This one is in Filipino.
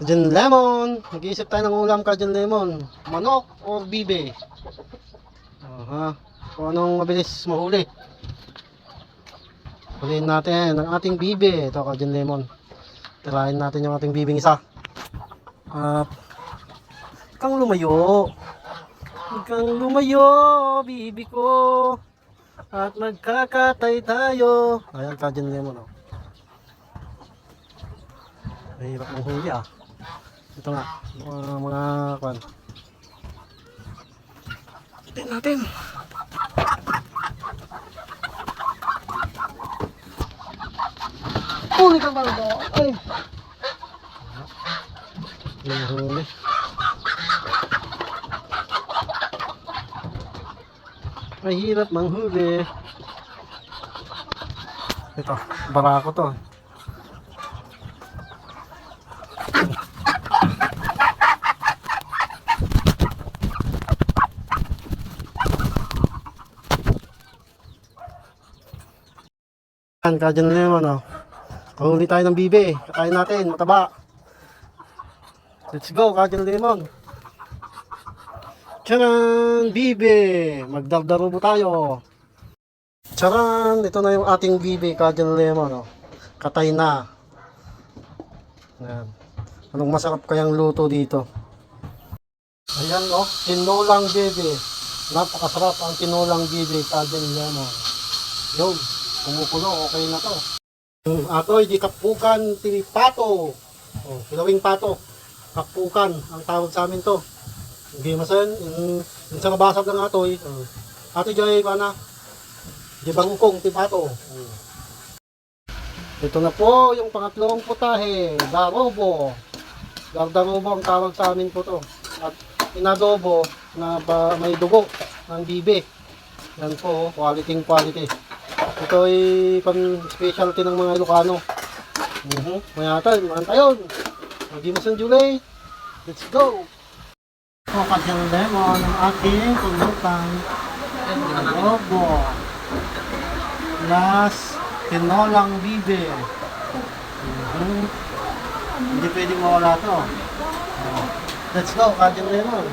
Kajun Lemon. Nag-iisip tayo ng ulam Kajun Lemon. Manok or bibe? Aha. Kung anong mabilis mahuli. Huliin natin ang ating bibe. Ito Kajun Lemon. Tirahin natin yung ating bibing isa. At kang lumayo. Huwag lumayo, bibi ko. At magkakatay tayo. Ayan, Kajun Lemon. Oh. Mahirap ng huli ah. Ito nga, mga mga kwan. Tignan natin. Huli ka ba ito? Ay! Yung huli. Mahirap manghuli. Ito, barako to. Yan, kadyan na naman, oh. Kahuli tayo ng bibe. Kakain natin, mataba. Let's go, kadyan lemon. Charan, bibe. Magdardarubo tayo. Charan, ito na yung ating bibe, kadyan lemon, oh. Katay na. Yan. Anong masarap kayang luto dito? Ayan, oh. Tinulang bibe. Napakasarap ang tinulang bibe, kadyan lemon. Yun, kumukulo, okay na to. Yung atoy, di kapukan, tini pato. Oh, pilawing pato. Kapukan, ang tawag sa amin to. Hindi masan, yung, yung sa mabasag ng atoy. Oh. Ate Joy, pana? Di bangkong, ti pato. Oh. Ito na po yung pangatlong putahe, darobo. Dardarobo ang tawag sa amin po to. At inadobo na ba, may dugo ng bibe. Yan po, oh, quality quality. Ito ay pang specialty ng mga Ilocano. Mhm. Mayata, mga tayon. Mag-Jameson July. Let's go! Focus yung lemon ng ating pulutan. Adobo. Plus, tinolang bibe. Mhm. Hindi pwedeng mawala to. Let's go, Kajang Lemon.